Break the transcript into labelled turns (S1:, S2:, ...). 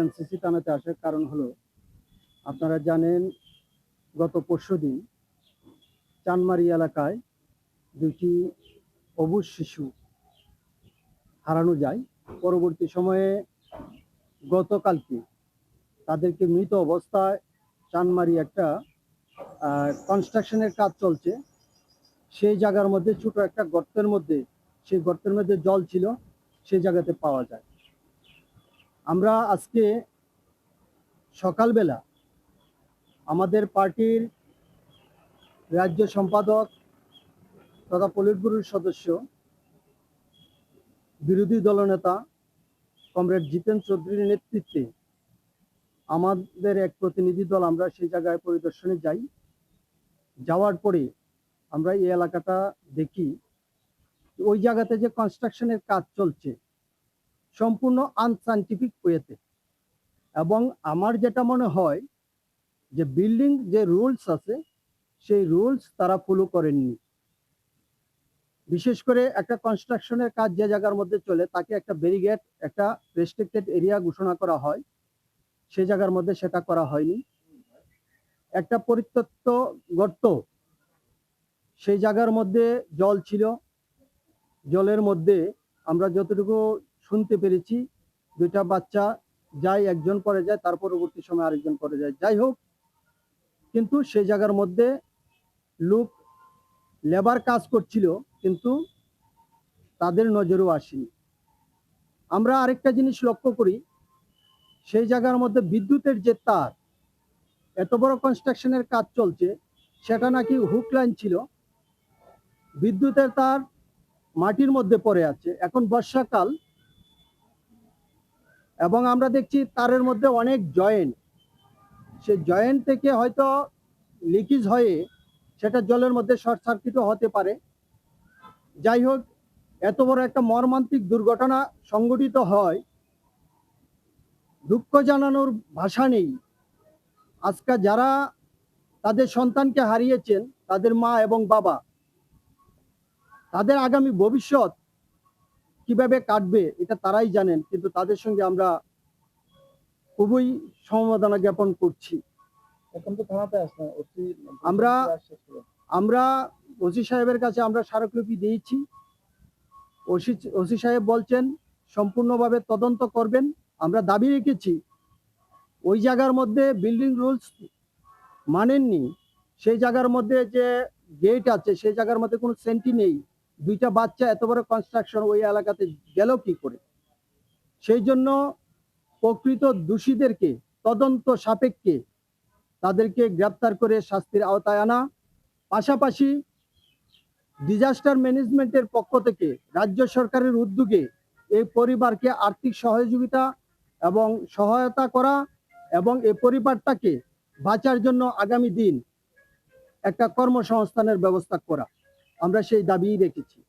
S1: NCC থানাতে আসার কারণ হলো, আপনারা জানেন গত পরশুদিন চানমারি এলাকায় দুটি অবুজ শিশু হারানো যায়। পরবর্তী সময়ে গতকালকে তাদেরকে মৃত অবস্থায় চানমারি একটা কনস্ট্রাকশনের কাজ চলছে। সেই জায়গার মধ্যে ছোট একটা গর্তের মধ্যে, সেই গর্তের মধ্যে জল ছিল, সেই জায়গাতে পাওয়া যায়। আমরা আজকে সকালবেলা আমাদের পার্টির রাজ্য সম্পাদক তথা পলিট ব্যুরোর সদস্য, বিরোধী দলনেতা কমরেড জিতেন চৌধুরীর নেতৃত্বে আমাদের এক প্রতিনিধি দল আমরা সেই জায়গায় পরিদর্শনে যাই। যাওয়ার পরে আমরা এই এলাকাটা দেখি। ওই জায়গাতে যে কনস্ট্রাকশনের কাজ চলছে সম্পূর্ণ আনসাইন্টিফিক ওয়েতে এবং আমার যেটা মনে হয় যে বিল্ডিং যে রুলস আছে, সেই রুলস তারা ফলো করেননি। বিশেষ করে একটা কনস্ট্রাকশনের কাজ যে জায়গার মধ্যে চলে, তাকে একটা ব্যারিগেড একটা রেস্ট্রিক্টেড এরিয়া ঘোষণা করা হয়। সে জায়গার মধ্যে সেটা করা হয়নি। একটা পরিত্যক্ত গর্ত, সেই জায়গার মধ্যে জল ছিল। জলের মধ্যে আমরা যতটুকু শুনতে পেরেছি। দুইটা বাচ্চা যায়, একজন পরে যায়, তার পরবর্তী সময় আরেকজন পরে যায়। যাই হোক, কিন্তু সেই জায়গার মধ্যে লোক লেবার কাজ করছিল, কিন্তু তাদের নজরেও আসেনি। আমরা আরেকটা জিনিস লক্ষ্য করি, সেই জায়গার মধ্যে বিদ্যুতের যে তার, এত বড় কনস্ট্রাকশনের কাজ চলছে, সেটা নাকি হুক লাইন ছিল। বিদ্যুতের তার মাটির মধ্যে পড়ে আছে। এখন বর্ষাকাল এবং আমরা দেখছি তারের মধ্যে অনেক জয়েন্ট সে জয়েন্ট থেকে হয়তো লিকেজ হয়ে সেটা জলের মধ্যে শর্ট সার্কিটও হতে পারে। যাই হোক, এত বড় একটা মর্মান্তিক দুর্ঘটনা সংঘটিত হয়। দুঃখ জানানোর ভাষা নেই। আজকে যারা তাদের সন্তানকে হারিয়েছেন, তাদের মা এবং বাবা, তাদের আগামী ভবিষ্যৎ কীভাবে কাটবে এটা তারাই জানেন কিন্তু তাদের সঙ্গে আমরা খুবই সমবেদনা জ্ঞাপন করছি।
S2: এখন তো থানাতে আসলে
S1: আমরা- আমরা ওসি সাহেবের কাছে আমরা স্মারকলিপি দিয়েছি। ওসি ওসি সাহেব বলছেন সম্পূর্ণভাবে তদন্ত করবেন আমরা দাবি রেখেছি। ওই জায়গার মধ্যে বিল্ডিং রুলস মানেননি। সেই জায়গার মধ্যে যে গেট আছে সেই জায়গার মধ্যে কোনো সেন্টি নেই। দুইটা বাচ্চা এত বড় কনস্ট্রাকশন ওই এলাকাতে গেল কি করে? সেই জন্য প্রকৃত দোষীদেরকে, তদন্ত সাপেক্ষে তাদেরকে গ্রেপ্তার করে শাস্তির আওতায় আনা। পাশাপাশি ডিজাস্টার ম্যানেজমেন্টের পক্ষ থেকে রাজ্য সরকারের উদ্যোগে এই পরিবারকে আর্থিক সহযোগিতা এবং সহায়তা করা এবং এই পরিবারটাকে বাঁচার জন্য আগামী দিন একটা কর্মসংস্থানের ব্যবস্থা করা। আমরা সেই দাবিই রেখেছি।